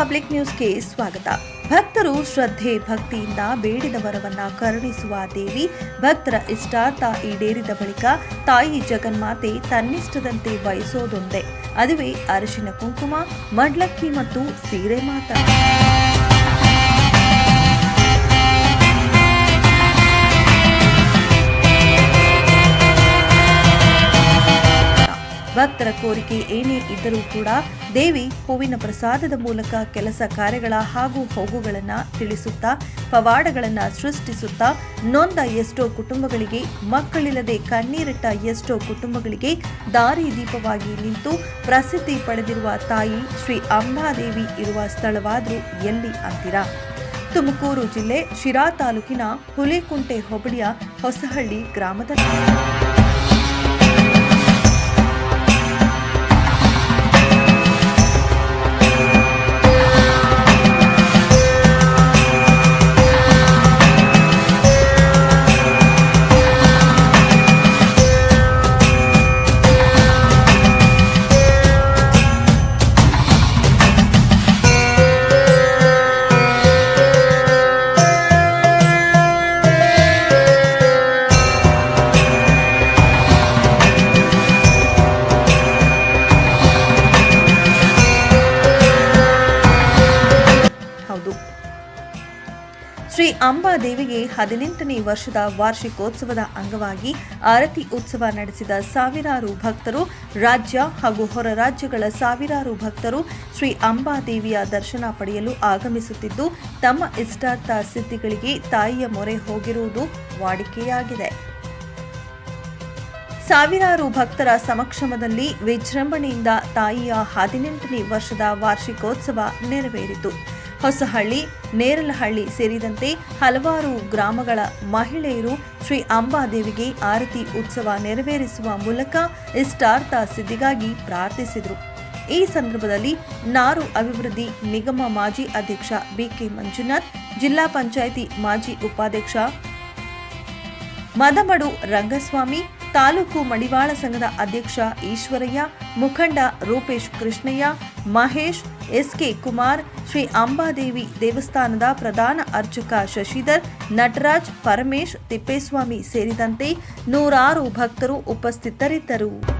Public ನ್ಯೂಸ್ಗೆ ಸ್ವಾಗತ. ಭಕ್ತರು ಶ್ರದ್ಧೆ, ಭಕ್ತಿಯಿಂದ ಬೇಡಿದ ವರವನ್ನ ಕರುಣಿಸುವ ದೇವಿ ಭಕ್ತರ ಇಷ್ಟಾರ್ಥ ಈಡೇರಿದ ಬಳಿಕ ತಾಯಿ ಜಗನ್ಮಾತೆ ತನ್ನಿಷ್ಟದಂತೆ ಬಯಸೋದೊಂದೇ. ಅದುವೇ ಅರಿಶಿನ ಕುಂಕುಮ, ಮಡ್ಲಕ್ಕಿ ಮತ್ತು ಸೀರೆ ಮಾತ್ರ ಭಕ್ತರ ಕೋರಿಕೆ ಏನೇ ಇದ್ದರೂ ಕೂಡ ದೇವಿ ಹೂವಿನ ಪ್ರಸಾದದ ಮೂಲಕ ಕೆಲಸ ಕಾರ್ಯಗಳ ಹಾಗೂ ಹೋಗುಗಳನ್ನು ತಿಳಿಸುತ್ತಾ, ಪವಾಡಗಳನ್ನು ಸೃಷ್ಟಿಸುತ್ತಾ, ನೊಂದ ಎಷ್ಟೋ ಕುಟುಂಬಗಳಿಗೆ, ಮಕ್ಕಳಿಲ್ಲದೆ ಕಣ್ಣೀರಿಟ್ಟ ಎಷ್ಟೋ ಕುಟುಂಬಗಳಿಗೆ ದಾರಿ ದೀಪವಾಗಿ ನಿಂತು ಪ್ರಸಿದ್ಧಿ ಪಡೆದಿರುವ ತಾಯಿ ಶ್ರೀ ಅಂಬಾದೇವಿ ಇರುವ ಸ್ಥಳವಾದರೂ ಎಲ್ಲಿ ಅಂತೀರಾ? ತುಮಕೂರು ಜಿಲ್ಲೆ ಶಿರಾ ತಾಲೂಕಿನ ಹುಲಿಕುಂಟೆ ಹೋಬಳಿಯ ಹೊಸಹಳ್ಳಿ ಗ್ರಾಮದ ಅಂಬಾದೇವಿಗೆ ಹದಿನೆಂಟನೇ ವರ್ಷದ ವಾರ್ಷಿಕೋತ್ಸವದ ಅಂಗವಾಗಿ ಆರತಿ ಉತ್ಸವ ನಡೆಸಿದ ಸಾವಿರಾರು ಭಕ್ತರು, ರಾಜ್ಯ ಹಾಗೂ ಹೊರ ರಾಜ್ಯಗಳ ಸಾವಿರಾರು ಭಕ್ತರು ಶ್ರೀ ಅಂಬಾದೇವಿಯ ದರ್ಶನ ಪಡೆಯಲು ಆಗಮಿಸುತ್ತಿದ್ದು, ತಮ್ಮ ಇಷ್ಟಾರ್ಥ ಸಿದ್ಧಿಗಳಿಗೆ ತಾಯಿಯ ಮೊರೆ ಹೋಗಿರುವುದು ವಾಡಿಕೆಯಾಗಿದೆ. ಸಾವಿರಾರು ಭಕ್ತರ ಸಮಕ್ಷಮದಲ್ಲಿ ವಿಜೃಂಭಣೆಯಿಂದ ತಾಯಿಯ ಹದಿನೆಂಟನೇ ವರ್ಷದ ವಾರ್ಷಿಕೋತ್ಸವ ನೆರವೇರಿತು. ಹೊಸಹಳ್ಳಿ, ನೇರಲಹಳ್ಳಿ ಸೇರಿದಂತೆ ಹಲವಾರು ಗ್ರಾಮಗಳ ಮಹಿಳೆಯರು ಶ್ರೀ ಅಂಬಾದೇವಿಗೆ ಆರತಿ ಉತ್ಸವ ನೆರವೇರಿಸುವ ಮೂಲಕ ಇಷ್ಟಾರ್ಥ ಸಿದ್ಧಿಗಾಗಿ ಪ್ರಾರ್ಥಿಸಿದರು. ಈ ಸಂದರ್ಭದಲ್ಲಿ ನಾರು ಅಭಿವೃದ್ಧಿ ನಿಗಮ ಮಾಜಿ ಅಧ್ಯಕ್ಷ ಬಿಕೆ ಮಂಜುನಾಥ್, ಜಿಲ್ಲಾ ಪಂಚಾಯಿತಿ ಮಾಜಿ ಉಪಾಧ್ಯಕ್ಷ ಮದಮಡು ರಂಗಸ್ವಾಮಿ, ತಾಲೂಕು ಮಡಿವಾಳ ಸಂಘದ ಅಧ್ಯಕ್ಷ ಈಶ್ವರಯ್ಯ, ಮುಖಂಡ ರೂಪೇಶ್ ಕೃಷ್ಣಯ್ಯ ಮಹೇಶ್, ಎಸ್ಕೆ ಕುಮಾರ್, ಶ್ರೀ ಅಂಬಾದೇವಿ ದೇವಸ್ಥಾನದ ಪ್ರಧಾನ ಅರ್ಚಕ ಶಶಿಧರ್, ನಟರಾಜ್ ಪರಮೇಶ್ ತಿಪ್ಪೇಸ್ವಾಮಿ ಸೇರಿದಂತೆ ನೂರಾರು ಭಕ್ತರು ಉಪಸ್ಥಿತರಿದ್ದರು.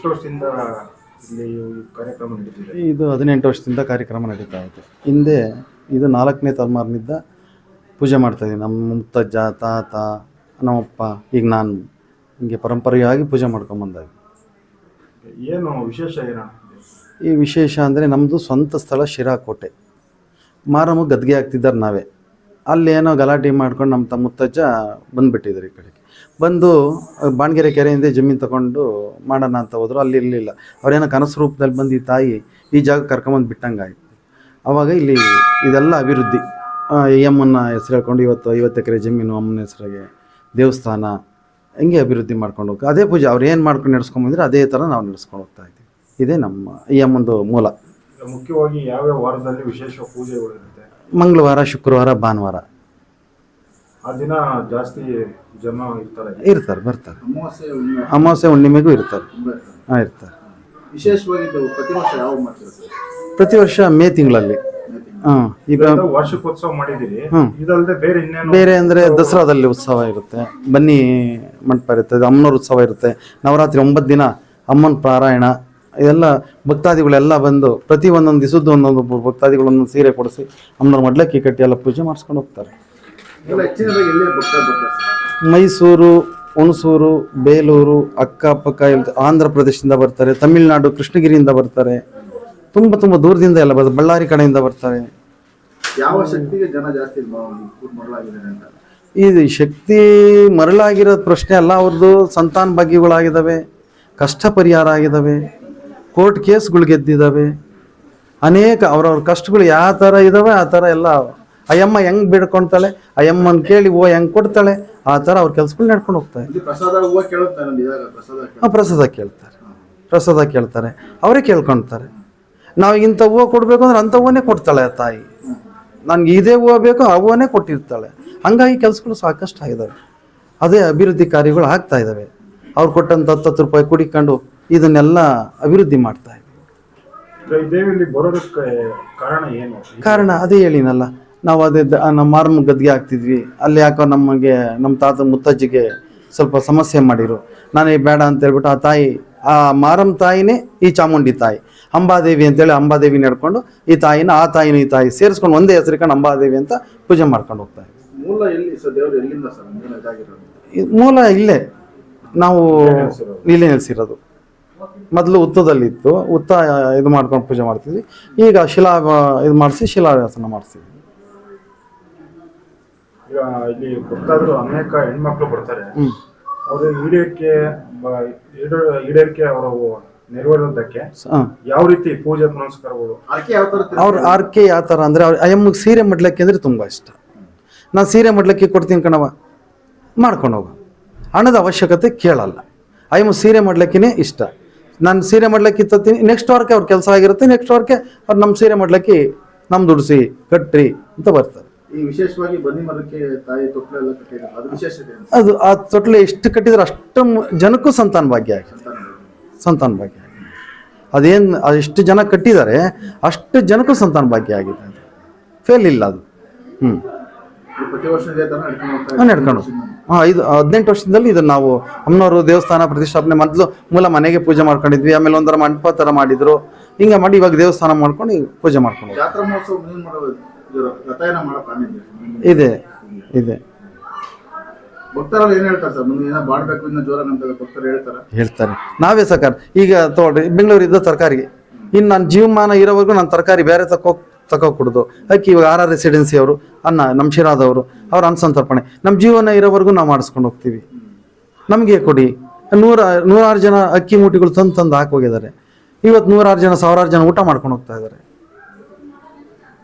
ಎಷ್ಟು ವರ್ಷದಿಂದ ಇಲ್ಲಿ ಈ ಕಾರ್ಯಕ್ರಮ ನಡೀತಿದೆ? ಇದು ಹದಿನೆಂಟು ವರ್ಷದಿಂದ ಕಾರ್ಯಕ್ರಮ ನಡೀತಾ ಇದೆ. ಹಿಂದೆ ಇದು ನಾಲ್ಕನೇ ತಲೆಮಾರಿನಿಂದ ಪೂಜೆ ಮಾಡ್ತಾಯಿದ್ದೀವಿ ನಮ್ಮ ಮುತ್ತಜ್ಜ ತಾತ ನಮ್ಮಪ್ಪ ಈಗ ನಾನು ಹಿಂಗೆ ಪರಂಪರೆಯಾಗಿ ಪೂಜೆ ಮಾಡ್ಕೊಂಬಂದಾಗಿ ಏನು ವಿಶೇಷ ಏನ? ಈ ವಿಶೇಷ ಅಂದರೆ ನಮ್ಮದು ಸ್ವಂತ ಸ್ಥಳ ಶಿರಾಕೋಟೆ. ಮಾರಮ್ಮ ಗದ್ಗೆ ಆಗ್ತಿದ್ದಾರೆ ನಾವೇ. ಅಲ್ಲೇನೋ ಗಲಾಟೆ ಮಾಡ್ಕೊಂಡು ನಮ್ಮ ತಮ್ಮ ಮುತ್ತಜ್ಜ ಬಂದುಬಿಟ್ಟಿದ್ರು ಈ ಕಡೆಗೆ. ಬಂದು ಬಾಣಗೆರೆ ಕೆರೆಯಿಂದ ಜಮೀನು ತಗೊಂಡು ಮಾಡೋಣ ಅಂತ ಹೋದ್ರು. ಅಲ್ಲಿ ಇರಲಿಲ್ಲ. ಅವ್ರೇನೋ ಕನಸು ರೂಪದಲ್ಲಿ ಬಂದು ಈ ತಾಯಿ ಈ ಜಾಗ ಕರ್ಕೊಂಬಂದು ಬಿಟ್ಟಂಗೆ ಆಯಿತು ಆವಾಗ ಇಲ್ಲಿ ಇದೆಲ್ಲ ಅಭಿವೃದ್ಧಿ. ಈ ಅಮ್ಮನ ಹೆಸರು ಹೇಳ್ಕೊಂಡು ಇವತ್ತು ಐವತ್ತು ಎಕರೆ ಜಮೀನು ಅಮ್ಮನ ಹೆಸರಿಗೆ ದೇವಸ್ಥಾನ ಹಿಂಗೆ ಅಭಿವೃದ್ಧಿ ಮಾಡ್ಕೊಂಡು ಹೋಗಿ ಅದೇ ಪೂಜೆ ಅವ್ರು ಏನು ಮಾಡ್ಕೊಂಡು ನಡೆಸ್ಕೊಂಬಂದ್ರೆ ಅದೇ ಥರ ನಾವು ನಡೆಸ್ಕೊಂಡು ಹೋಗ್ತಾ ಇದ್ದೀವಿ. ಇದೇ ನಮ್ಮ ಈ ಅಮ್ಮಂದು ಮೂಲ. ಮುಖ್ಯವಾಗಿ ಯಾವ್ಯಾವ ವಾರದಲ್ಲಿ ವಿಶೇಷ ಪೂಜೆಗಳು ಮಂಗಳವಾರ ಶುಕ್ರವಾರ ಭಾನುವಾರ. ಆ ದಿನ ಜಾಸ್ತಿ ಜನ ಇರ್ತಾರೆ. ಇರ್ತಾರೆ ಬರ್ತಾರೆ. ಅಮಾವಾಸ್ಯೆ ಹುಣ್ಣಿಮೆ. ಅಮಾವಾಸ್ಯೆ ಹುಣ್ಣಿಮೆಗೂ ಇರ್ತಾರೆ. ಹಾಂ ಇರ್ತಾರೆ. ವಿಶೇಷವಾಗಿ ಇದು ಪ್ರತಿ ವರ್ಷ ಯಾವ ಮಾಡ್ತೀರಾ ಸರ್? ಪ್ರತಿ ವರ್ಷ ಮೇ ತಿಂಗಳಲ್ಲಿ. ಹಾಂ ಈಗ ವಾರ್ಷಿಕೋತ್ಸವ ಮಾಡಿದ್ದೀರಿ. ಹ್ಮ್. ಇದಲ್ಲದೆ ಬೇರೆ ಇನ್ನೇನು ಬೇರೆ ಅಂದರೆ ದಸರಾದಲ್ಲಿ ಉತ್ಸವ ಇರುತ್ತೆ. ಬನ್ನಿ ಮಂಟಪ ಇರುತ್ತೆ ಅಮ್ಮನವ್ರ ಉತ್ಸವ ಇರುತ್ತೆ. ನವರಾತ್ರಿ ಒಂಬತ್ತು ದಿನ ಅಮ್ಮನ ಪಾರಾಯಣ ಇದೆಲ್ಲ ಭಕ್ತಾದಿಗಳೆಲ್ಲ ಬಂದು ಪ್ರತಿ ಒಂದೊಂದು ದಿವಸದ್ದು ಒಂದೊಂದು ಭಕ್ತಾದಿಗಳು ಒಂದೊಂದು ಸೀರೆ ಕೊಡಿಸಿ ಅಮ್ಮನವ್ರ ಮಡ್ಲಕ್ಕಿ ಕಟ್ಟಿ ಎಲ್ಲ ಪೂಜೆ ಮಾಡಿಸ್ಕೊಂಡು ಹೋಗ್ತಾರೆ. ಹೆಚ್ಚಿನದಾಗಿ ಎಲ್ಲೇ ಭಕ್ತರು ಬರ್ತಾರೆ ಸರ್. ಮೈಸೂರು ಹುಣಸೂರು ಬೇಲೂರು ಅಕ್ಕಪಕ್ಕ ಆಂಧ್ರ ಪ್ರದೇಶದಿಂದ ಬರ್ತಾರೆ ತಮಿಳುನಾಡು ಕೃಷ್ಣಗಿರಿಯಿಂದ ಬರ್ತಾರೆ ತುಂಬ ತುಂಬ ದೂರದಿಂದ ಎಲ್ಲ ಬರ್ತಾರೆ ಬಳ್ಳಾರಿ ಕಡೆಯಿಂದ ಬರ್ತಾರೆ. ಯಾವ ಶಕ್ತಿಗೆ ಜನ ಜಾಸ್ತಿ ಅಂತ. ಇದು ಶಕ್ತಿ ಮರಳಾಗಿರೋ ಪ್ರಶ್ನೆ ಅಲ್ಲ ಅವ್ರದ್ದು ಸಂತಾನ ಭಾಗ್ಯಗಳಾಗಿದ್ದಾವೆ ಕಷ್ಟ ಪರಿಹಾರ ಆಗಿದ್ದಾವೆ ಕೋರ್ಟ್ ಕೇಸ್ಗಳು ಗೆದ್ದಿದ್ದಾವೆ ಅನೇಕ ಅವರವ್ರ ಕಷ್ಟಗಳು ಯಾವ ಥರ ಇದ್ದಾವೆ ಆ ಥರ ಎಲ್ಲ ಅಯ್ಯಮ್ಮ ಹೆಂಗ್ ಬೇಡ್ಕೊಳ್ತಾಳೆ ಅಯ್ಯಮ್ಮನ್ ಕೇಳಿ ಓ ಹೆಂಗ್ ಕೊಡ್ತಾಳೆ? ಆ ಥರ ಅವ್ರ ಕೆಲ್ಸಗಳು ನಡ್ಕೊಂಡು ಹೋಗ್ತಾರೆ. ಇಲ್ಲಿ ಪ್ರಸಾದ ಹೂವು ಕೇಳುತ್ತೆ ನಾನು ಇದಾಗ ಪ್ರಸಾದ ಆ, ಪ್ರಸಾದ ಕೇಳ್ತಾರೆ. ಪ್ರಸಾದ ಕೇಳ್ತಾರೆ. ಅವರೇ ಕೇಳ್ಕೊಳ್ತಾರೆ ನಾವು ಇಂಥ ಹೂವು ಕೊಡಬೇಕು ಅಂದ್ರೆ ಅಂಥ ಹೂವನ್ನೇ ಕೊಡ್ತಾಳೆ ಆ ತಾಯಿ. ನನಗೆ ಇದೇ ಹೂವು ಬೇಕು ಆ ಹೂವನ್ನೇ ಕೊಟ್ಟಿರ್ತಾಳೆ. ಹಂಗಾಗಿ ಕೆಲಸಗಳು ಸಾಕಷ್ಟು ಆಗಿದ್ದಾವೆ ಅದೇ ಅಭಿವೃದ್ಧಿ ಕಾರ್ಯಗಳು ಆಗ್ತಾ ಇದ್ದಾವೆ ಅವ್ರು ಕೊಟ್ಟಂತ ಹತ್ತತ್ತು ರೂಪಾಯಿ ಕುಡಿಕೊಂಡು ಇದನ್ನೆಲ್ಲ ಅಭಿವೃದ್ಧಿ ಮಾಡ್ತಾ ಏನು? ಕಾರಣ ಅದೇ ಹೇಳಿನಲ್ಲ. ನಾವು ಅದೇ ನಮ್ಮ ಮಾರಮ್ಮ ಗದ್ಗೆ ಹಾಕ್ತಿದ್ವಿ. ಅಲ್ಲಿ ಯಾಕೋ ನಮಗೆ ನಮ್ಮ ತಾತ ಮುತ್ತಜ್ಜಿಗೆ ಸ್ವಲ್ಪ ಸಮಸ್ಯೆ ಮಾಡಿರು. ನಾನೇ ಬೇಡ ಅಂತ ಹೇಳ್ಬಿಟ್ಟು ಆ ತಾಯಿ ಆ ಮಾರಮ್ಮ ತಾಯಿನೇ ಈ ಚಾಮುಂಡಿ ತಾಯಿ. ಅಂಬಾದೇವಿ ಅಂತೇಳಿ ಅಂಬಾದೇವಿ ನಡ್ಕೊಂಡು ಈ ತಾಯಿನ ಆ ತಾಯಿನ ಈ ತಾಯಿ ಸೇರಿಸ್ಕೊಂಡು ಒಂದೇ ಹೆಸರಿಕೊಂಡು ಅಂಬಾದೇವಿ ಅಂತ ಪೂಜೆ ಮಾಡ್ಕೊಂಡು ಹೋಗ್ತಾ ಇದ್ವಿ. ಇದಾಗಿರೋದು? ಮೂಲ ಇಲ್ಲೇ. ನಾವು ಇಲ್ಲಿ ನೆಲೆಸಿರೋದು ಮೊದಲು ಉತ್ತದಲ್ಲಿತ್ತು. ಉತ್ತ ಇದು ಮಾಡ್ಕೊಂಡು ಪೂಜೆ ಮಾಡ್ತಿದ್ವಿ. ಈಗ ಶಿಲಾ ಇದು ಮಾಡಿಸಿ ಶಿಲಾವ್ಯಾಸನ ಮಾಡಿಸ್ತೀವಿ ಈಗ ಇಲ್ಲಿ ಗೊತ್ತಾದ್ರೂ ಅನೇಕ ಹೆಣ್ಮಕ್ಳು ಬರ್ತಾರೆ. ಅವರು ಈಡೇರಿಕೆ ಈಡೇರಿಕೆ ಅವರು ನೆರವೇರೋದಕ್ಕೆ ಯಾವ ರೀತಿ ಪೂಜೆ ಪುನಸ್ಕಾರಗಳು? ಆಕೆ ಯಾವ ತರ ಅವ್ರ ಆರ್ಕೆ ಯಾವ ಥರ ಅಂದರೆ ಅವ್ರ ಅಯ್ಯಮ್ಮಗೆ ಸೀರೆ ಮಡ್ಲಕ್ಕೆ ಅಂದರೆ ತುಂಬ ಇಷ್ಟ. ನಾನು ಸೀರೆ ಮಡ್ಲಕ್ಕೆ ಕೊಡ್ತೀನಿ ಕಣವ ಮಾಡ್ಕೊಂಡು ಹೋಗು. ಹಣದ ಅವಶ್ಯಕತೆ ಕೇಳಲ್ಲ. ಅಯ್ಯಮ್ಮ ಸೀರೆ ಮಾಡ್ಲಿಕ್ಕಿನೇ ಇಷ್ಟ. ನಾನು ಸೀರೆ ಮಾಡ್ಲಿಕ್ಕೆ ತತ್ತೀನಿ ನೆಕ್ಸ್ಟ್ ವಾರಕ್ಕೆ ಅವ್ರ ಕೆಲಸ ಆಗಿರುತ್ತೆ ನೆಕ್ಸ್ಟ್ ವಾರಕ್ಕೆ ಅವ್ರು ನಮ್ಮ ಸೀರೆ ಮಾಡ್ಲಿಕ್ಕೆ ನಮ್ಮ ದುಡಿಸಿ ಕಟ್ರಿ ಅಂತ ಬರ್ತಾರೆ. ಈ ವಿಶೇಷವಾಗಿ ಬನ್ನಿ ಮರಕ್ಕೆ ತಾಯಿ ಕಟ್ಟಿದ್ದಾರೆ ಅದು ವಿಶೇಷತೆ ಏನು ಅದು ಆ ತೊಟ್ಲೆ ಎಷ್ಟು ಕಟ್ಟಿದ್ರೆ ಅಷ್ಟು ಮ- ಜನಕ್ಕೂ ಸಂತಾನ ಭಾಗ್ಯ ಆಗಿದೆ ಸಂತಾನ ಭಾಗ್ಯ. ಆಗಿದೆ ಅದೇನು ಅದೆಷ್ಟು ಜನ ಕಟ್ಟಿದ್ದಾರೆ ಅಷ್ಟು ಜನಕ್ಕೂ ಸಂತಾನ ಭಾಗ್ಯ ಆಗಿದೆ ಅದು. ಫೇಲ್ ಇಲ್ಲ ಅದು. ಹ್ಞೂ ಇದು ಪ್ರತಿ ವರ್ಷ ಇದೇ ತರ ನಡ್ಕೊಂಡು ಹೋಗ್ತಾ ಹಾಂ ನಡ್ಕೊಂಡು ಹಾಂ ಐದು ಹದಿನೆಂಟು ವರ್ಷದಲ್ಲಿ ಇದು ನಾವು ಅಮ್ಮನವರು ದೇವಸ್ಥಾನ ಪ್ರತಿಷ್ಠಾಪನೆ ಮೊದಲು ಮೂಲ ಮನೆಗೆ ಪೂಜೆ ಮಾಡ್ಕೊಂಡಿದ್ವಿ. ಆಮೇಲೆ ಒಂದರ ಮಂಟಪ ಥರ ಮಾಡಿದ್ರು. ಹಿಂಗೆ ಮಾಡಿ ಇವಾಗ ದೇವಸ್ಥಾನ ಮಾಡ್ಕೊಂಡು ಈಗ ಪೂಜೆ ಮಾಡ್ಕೊಂಡು ಹೋಗ್ತೀವಿ. ಜಾತ್ರಾ ಮಹೋತ್ಸವ ಮುಂದಿನ ಮಾಡೋದು ಇದು ರಥಯಾನ ಮಾಡೋ ಪ್ಲಾನ್ ಇದೆ ಇದೆ. ಇದೆ ಭಕ್ತರಲ್ಲಿ ಏನ್ ಹೇಳ್ತಾರೆ ಸರ್? ಮುಂದೆ ಏನೋ ಮಾಡ್ಬೇಕು ಇನ್ನು ಜೋರ ಅಂತ ಭಕ್ತರು ಹೇಳ್ತಾರ. ಹೇಳ್ತಾರೆ. ನಾವೇ ಸರ್ಕಾರ ಈಗ ತಗೊಳ್ರಿ ಬೆಂಗಳೂರಿದ್ದ ತರಕಾರಿಗೆ. ಇನ್ನು ನನ್ನ ಜೀವಮಾನ ಇರೋವರೆಗೂ ನಾನು ತರಕಾರಿ ಬೇರೆ ತಕೋ ತಗೋ ಕೊಡೋದು ಅಕ್ಕಿ ಇವಾಗ ಆರ್ ಆರ್ ರೆಸಿಡೆನ್ಸಿ ಅವರು ಅನ್ನ ನಮ್ಮ ಶಿರಾದವರು ಅವ್ರ ಅನ್ಸಂತರ್ಪಣೆ ನಮ್ಮ ಜೀವನ ಇರೋವರೆಗೂ ನಾವು ಮಾಡಿಸ್ಕೊಂಡು ಹೋಗ್ತೀವಿ. ನಮಗೆ ಕೊಡಿ. ನೂರ ನೂರಾರು ಜನ ಅಕ್ಕಿ ಮೂಟಿಗಳು ತಂದು ತಂದು ಹಾಕೋಗಿದ್ದಾರೆ ಇವತ್ತು ನೂರಾರು ಜನ ಸಾವಿರಾರು ಜನ ಊಟ ಮಾಡ್ಕೊಂಡು ಹೋಗ್ತಾ ಇದ್ದಾರೆ.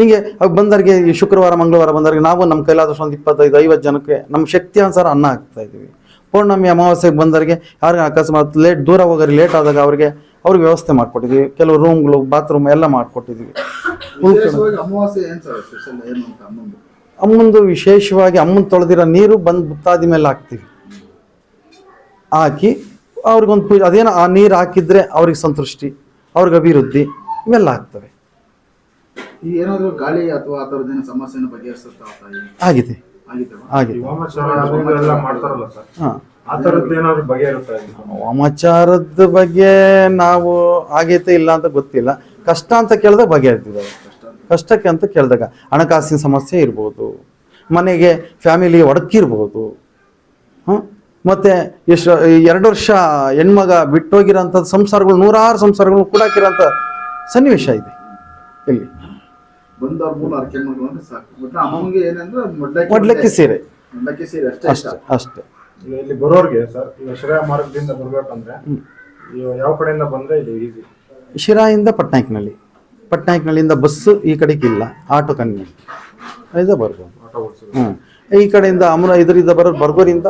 ಹೀಗೆ ಅವ್ ಬಂದವರಿಗೆ ಈ ಶುಕ್ರವಾರ ಮಂಗಳವಾರ ಬಂದವರಿಗೆ ನಾವು ನಮ್ಮ ಕೈಲಾದಷ್ಟು ಒಂದು ಇಪ್ಪತ್ತೈದು ಐವತ್ತು ಜನಕ್ಕೆ ನಮ್ಮ ಶಕ್ತಿ ಅನುಸಾರ ಅನ್ನ ಹಾಕ್ತಾ ಇದ್ದೀವಿ. ಪೌರ್ಣಮಿ ಅಮಾವಾಸ್ಯೆಗೆ ಬಂದವರಿಗೆ ಯಾರಿಗೆ ಅಕಸ್ಮಾತ್ ಲೇಟ್ ದೂರ ಹೋಗೋರಿಗೆ ಲೇಟ್ ಆದಾಗ ಅವ್ರಿಗೆ ಅವ್ರಿಗೆ ವ್ಯವಸ್ಥೆ ಮಾಡಿಕೊಟ್ಟಿದ್ವಿ ಕೆಲವು ರೂಮ್ಗಳು ಬಾತ್ರೂಮ್ ಎಲ್ಲ ಮಾಡಿಕೊಟ್ಟಿದ್ವಿ ಅಮ್ಮಂದು? ವಿಶೇಷವಾಗಿ ಅಮ್ಮನ ತೊಳೆದಿರೋ ನೀರು ಬಂದು ಬುತ್ತಾದಿ ಮೇಲೆ ಹಾಕ್ತೀವಿ. ಹಾಕಿ ಅವ್ರಿಗೊಂದು ಪೂಜೆ ಅದೇನೋ ಆ ನೀರು ಹಾಕಿದ್ರೆ ಅವ್ರಿಗೆ ಸಂತೃಷ್ಟಿ ಅವ್ರಿಗೆ ಅಭಿವೃದ್ಧಿ ಇವೆಲ್ಲ ಆಗ್ತವೆ. ಏನಾದ್ರು ಗಾಳಿ ಅಥವಾ ಆ ಸಮಸ್ಯೆನ ಬಗೆಹರಿಸುತ್ತಾ ತಾಯಿ ಆಗಿದೆ. ಮಾಡ್ತಾರಲ್ಲ ಸರ್? ಹಾಂ. ಆ ಥರದ್ದು ಏನಾದ್ರು ಬಗೆಹರುತ್ತಾ ಇದೆ ವಾಮಾಚಾರದ ಬಗ್ಗೆ ನಾವು ಆಗೈತೆ ಇಲ್ಲ ಅಂತ ಗೊತ್ತಿಲ್ಲ. ಕಷ್ಟ ಅಂತ ಕೇಳಿದಾಗ ಬಗೆಹರಿತಿದ್ದಾವೆ ಕಷ್ಟಕ್ಕೆ ಅಂತ ಕೇಳಿದಾಗ ಹಣಕಾಸಿನ ಸಮಸ್ಯೆ ಇರ್ಬೋದು. ಮನೆಗೆ ಫ್ಯಾಮಿಲಿ ಒಡಕಿರ್ಬೋದು ಹಾಂ? ಮತ್ತು ಎಷ್ಟು ಎರಡು ವರ್ಷ ಹೆಣ್ಮಗ ಬಿಟ್ಟೋಗಿರೋಂಥ ಸಂಸಾರಗಳು ನೂರಾರು ಸಂಸಾರಗಳು ಕೂಡಾಕಿರೋಂಥ ಸನ್ನಿವೇಶ ಇದೆ ಇಲ್ಲಿ. ಬಂದವ್ರ ಮೂಲ ಅರ್ಕೆ ಮಾಡ್ಕೊಂಡ್ರೆ ಸಾಕು. ಮತ್ತೆ ಅಮ್ಮಂಗೆ ಏನಂದ್ರೆ ಮೊಡ್ಲಕ್ಕಿ ಮೊಡ್ಲಕ್ಕಿ ಸೀರೆ. ಮೊಡ್ಲಕ್ಕಿ ಸೀರೆ ಅಷ್ಟೇ ಅಷ್ಟೇ ಅಷ್ಟೇ. ಈಗ ಇಲ್ಲಿ ಬರೋರಿಗೆ ಸರ್ ಈಗ ಶ್ರೇಯ ಮಾರ್ಗದಿಂದ ಬರ್ಬೇಕಂದ್ರೆ ಯಾವ ಕಡೆಯಿಂದ ಬಂದ್ರೆ ಇದು ಈಸಿ ಶಿರಾಯಿಂದ ಪಟ್ನಾಯಕ್ನಲ್ಲಿ ಪಟ್ನಾಯಕ್ನಲ್ಲಿಂದ ಬಸ್ಸು ಈ ಕಡೆಗೆ ಇಲ್ಲ ಆಟೋ ಕನ್ನಿ ಇದು ಬರ್ಬೋದು. ಹ್ಞೂ ಈ ಕಡೆಯಿಂದ ಅಮರ ಇದರಿಂದ ಬರೋ ಬರ್ಗೋರಿಂದ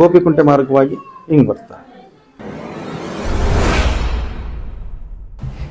ಗೋಪಿಕುಂಟೆ ಮಾರ್ಗವಾಗಿ ಹಿಂಗೆ ಬರ್ತಾರೆ.